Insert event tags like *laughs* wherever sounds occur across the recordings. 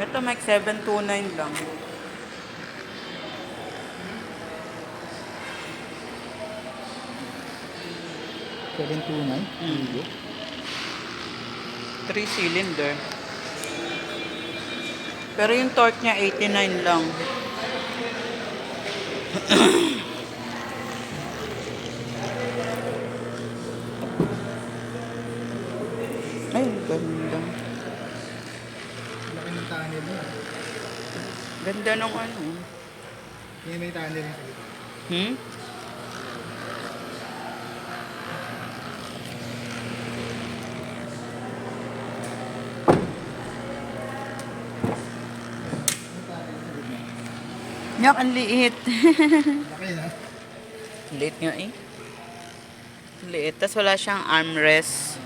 Ito, Mike, 729 lang. Seven two nine. Mm. 3 cylinder. Pero yung torque niya, 89 lang. *clears throat* Ay, ganda. Laki ng tunnel niya. Ganda ng ano. May may tunnel sa likod. Hmm? Yak, ang liit. *laughs* Laki na. liit nga eh. Liit. Tapos wala siyang armrest.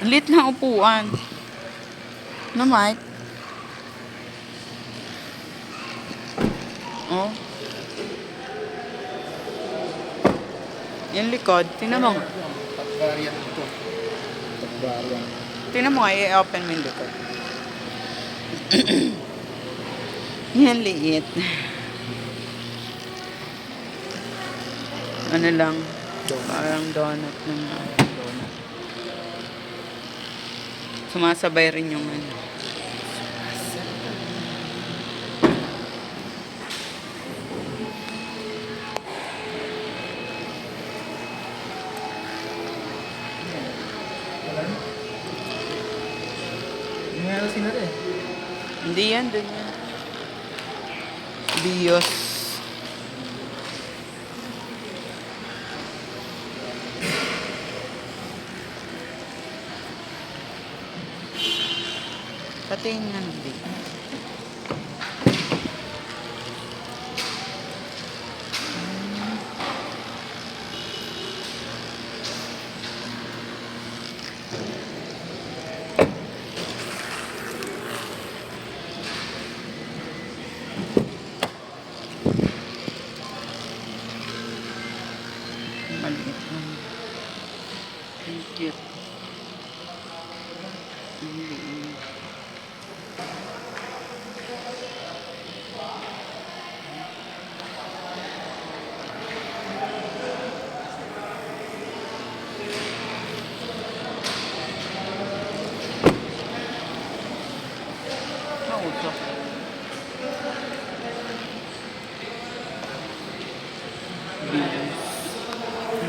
Ang Liit na upuan. No, Mike? Oh. Yung likod, tingnan mo. variant ito. Tingnan mo nga, i-open mo yung likod. *clears throat* Yan liit. Ano lang, parang donut ng donut. Sumasabay rin yung ano. Rin. Hindi yan, dun yan. Bios. Patingin nga ng.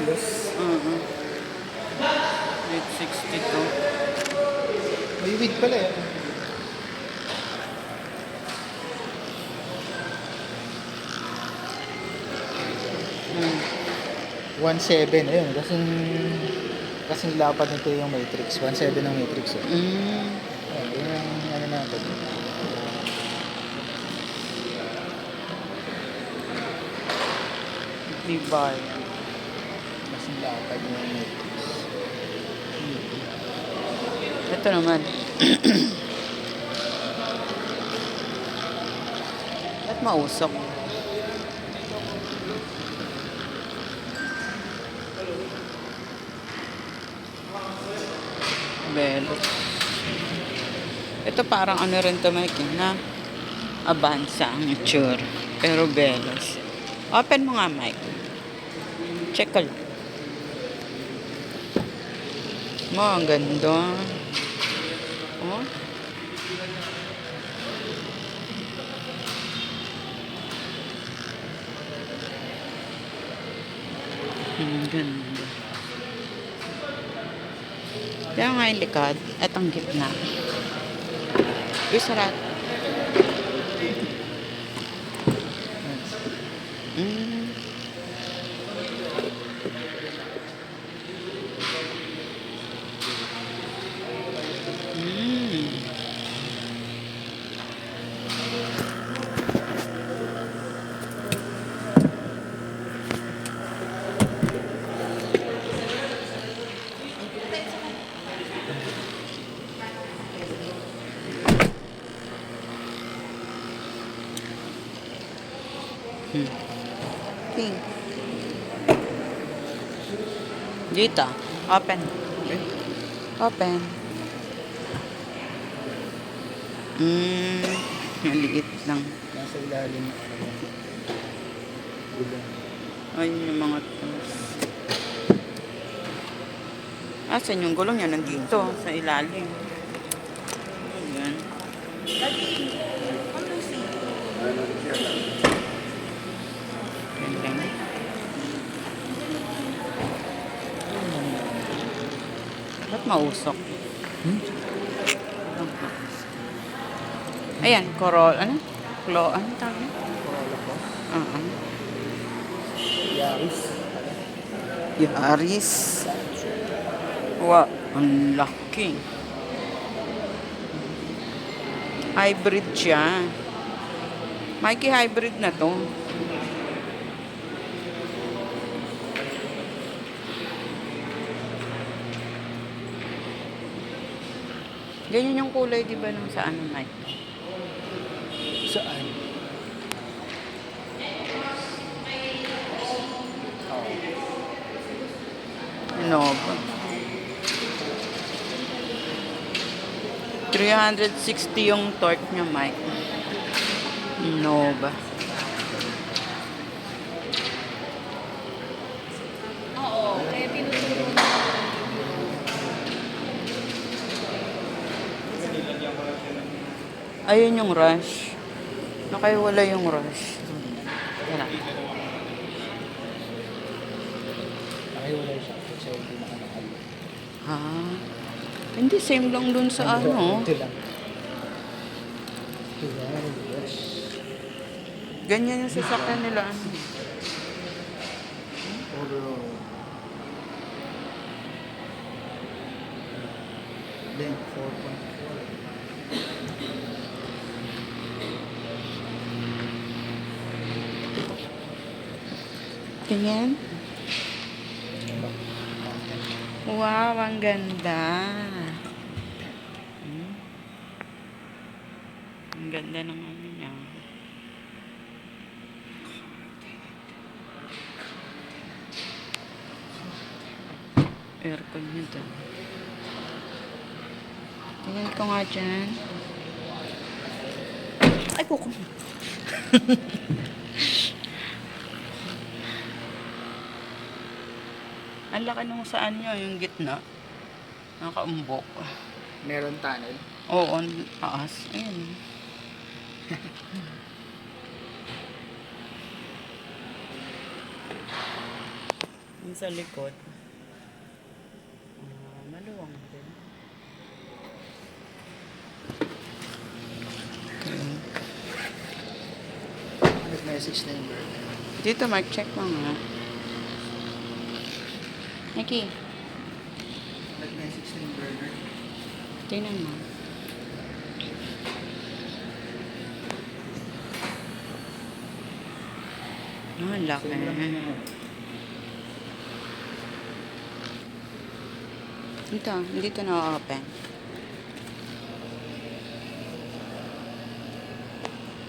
Kilos. Uh-huh. 862. May weed pala eh. Hmm. 1.7 ayun. Kasing kasing lapad nito yung Matrix. 1.7 ang Matrix. Eh. Mm. Ayun, yun ang ano natin. Diba Kasing lapad yung Matrix. Ito naman. *clears throat* Ba't mausok? Belos. Ito parang ano rin to, Mike, eh, na Avanza ang itsura. Pero belos. Open mo nga, Mike. Check ko lang. Mo, ang ganda. Oh. Ang ganda. Kaya nga yung likod, at ang gitna. Uy, sarat. Hmm. Pink. Dito. Open. Open. Hmm, maliit lang. Nasa ilalim. Ayun yung mga tools. Asan yung gulong niya? Nandito, sa ilalim. Ayan. Ganda. Ba't mausok? Hmm? Ayan, corol, ano? Klo, ano tawag? Corolla Cross. Oo. Yaris. Yaris. Wow, ang laki. Hybrid siya. Mikey, hybrid na to. Ganyan yung kulay, di ba, nung sa ano, Mike? Saan? Oh. Innova. 360 yung torque niya, Mike. Innova. Ayun yung rush. Nakaiwala yung rush. Yan na. Nakaiwala siya. Kasi hindi makanakal. Ha? Hindi, same lang dun sa ano. Ito lang. Ito lang. Ganyan yung sasakyan nila. Then, 4.5. Tingin. Wow, ang ganda. Hmm. Ang ganda ng ano niya. Aircon niya to. Tingnan ko nga dyan. Ay, kuko. *laughs* Ang laki nung saan nyo, yung gitna. Nakaumbok. Meron tunnel. Oo, ang taas. Ayun. *laughs* yung sa likod. Ah, maluwang din. Nag-message na yung burger. Dito, Mark, check mo nga. Nikki, yung tingnan mo. Ah, ang laki. Ito, hindi ito na-open.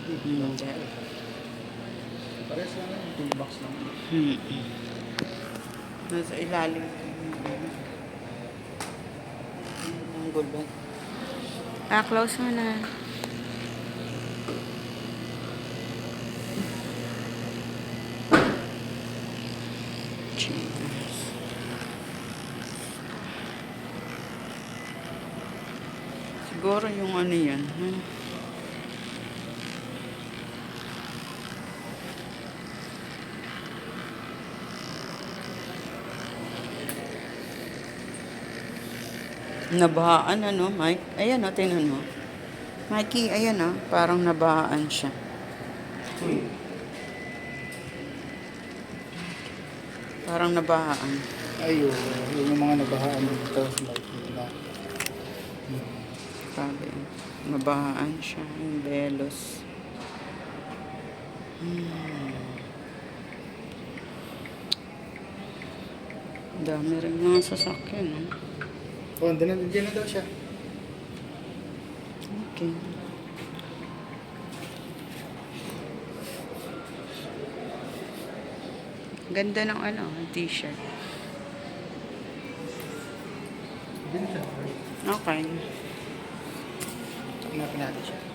Hindi. Pares lang yun. Toolbox lang. Hmm. Nasa ilalim. Ang gulbat. Ah, close mo na. Siguro yung ano yan. Hmm? Nabahaan ano, Mike? Ayan o, tingnan mo. Mikey, ayan o, parang nabahaan siya. Parang nabahaan. Ayun. Yun yung mga nabahaan dito. Sabi, nabahaan siya. Yung belos. Hmm. Dami rin mga sasakyan, no? Oh, andun na, andyan na daw siya. Okay. Ganda ng ano, t-shirt. Okay. Hanapin natin siya.